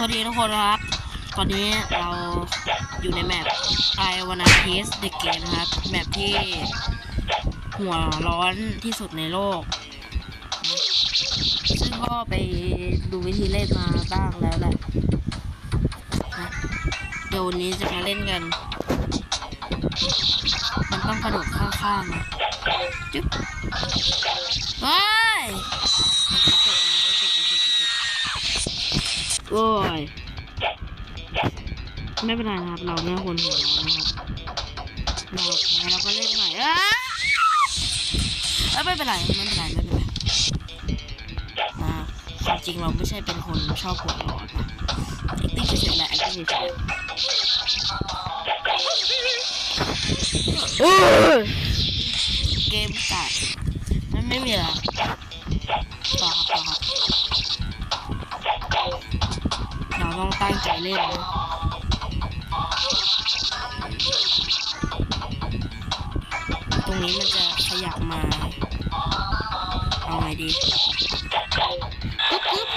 สวัสดีทุกคนครับ ตอนนี้เราอยู่ในแมป I wanna taste the game นะครับ แมปที่หัวร้อนที่สุดในโลก ซึ่งก็ไปดูวิธีเล่นมาบ้างแล้วแหละนะเดี๋ยววันนี้จะมาเล่นกัน มันต้องกระโดดข้างๆนะจุ๊บเฮ้ย ไม่เป็นไรนะครับ เราไม่คนหัวร้อนนะครับเราแพ้เราก็เล่นใหม่เอ้ยเอ้ยไม่เป็นไรไม่เป็นไรไม่เป็นไรอ่าความจริงเราไม่ใช่เป็นคนชอบหัวร้อนนะ acting เฉยๆแหละ acting เฉยๆโอ้ยเกมกัดมันไม่มีอะไรต่อครับต่อครับเราต้องตั้งใจเล่นนะ นี้มันจะขยับมา เอาไงดีปึ๊บปึ๊บ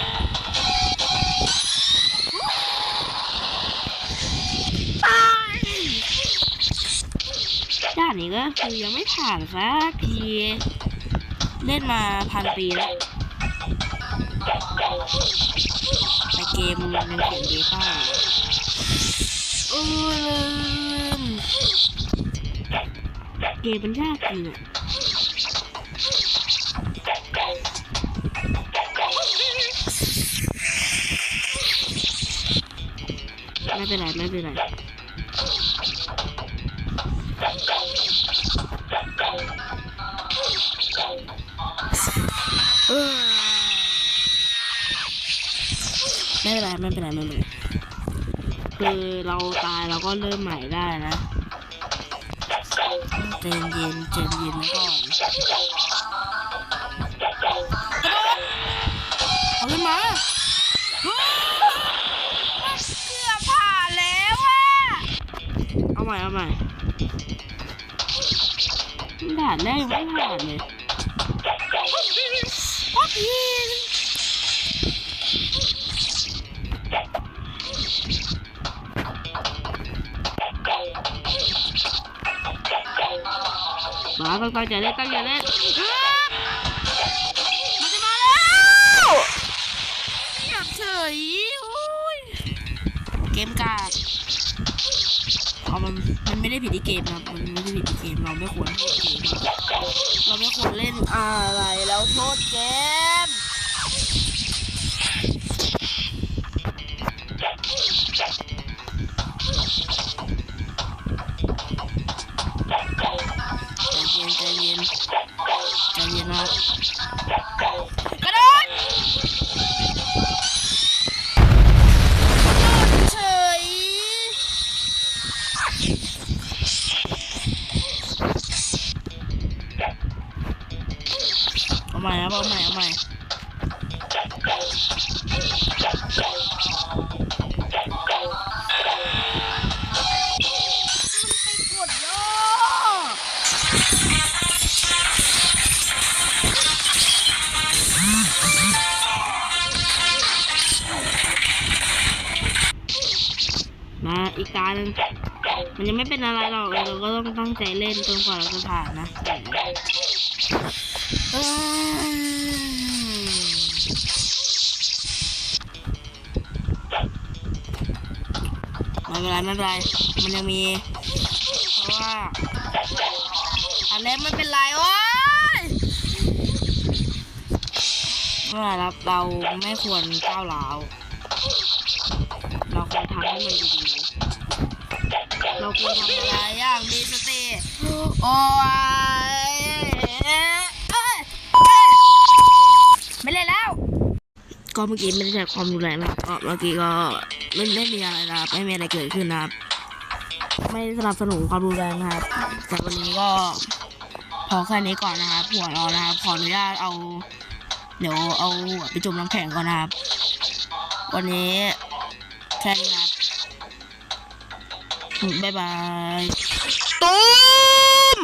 ตายด่านนี้ก็คือยังไม่ผ่านสักที เล่นมาพันปีแล้วแต่เกมมันยังเขียนเบต้าอยู่ เกมมันยากจริงอะไม่เป็นไรไม่เป็นไรไม่เป็นไรไม่เป็นไรไม่เป็นไรคือเราตายเราก็เริ่มใหม่ได้นะ ใจเย็นใจเย็นก่อนเอาขึ้นมาเฮ้ยเกือบผ่านแล้วอะเอาใหม่เอาใหม่ด่านแรกยังไม่ผ่านเลย มาตั้งใจเล่นตั้งใจเล่นมันจะมาแล้วเหยียบเฉยโอ้ยเกมการเอามันมันไม่ได้ผิดที่เกมนะครับมันไม่ได้ผิดที่เกมเราไม่ควรโทษเกมเราไม่ควรเล่นอะไรแล้วโทษเกม ใหม่ครับเอาใหม่เอาใหม่มาอีกตาหนึ่งมันยังไม่เป็นอะไรหรอกเราก็ต้องตั้งใจเล่นจนกว่าเราจะผ่านนะ ไม่เป็นไรไม่เป็นไร มันยังมี เพราะว่าอันเล็กไม่เป็นไรโอ้ยไม่เป็นไรครับเราไม่ควรก้าวร้าวเราควรทำให้มันดีๆเราควรทำอะไรอย่างมีสติโอ้ยเอ้ยเอ้ยไม่เล่นแล้ว ก็เมื่อกี้ไม่ได้ใช้ความรุนแรงนะครับก็เมื่อกี้ก็ไม่ไม่มีอะไรนะครับไม่มีอะไรเกิดขึ้นนะครับ ไม่สนับสนุนความรุนแรงนะครับแต่วันนี้ก็พอแค่นี้ก่อนนะครับหัวรอนะครับขออนุญาตเอา เดี๋ยวเอาไปจุ่มน้ำแข็งก่อนนะครับ วันนี้แค่นี้ครับบ๊ายบายตูม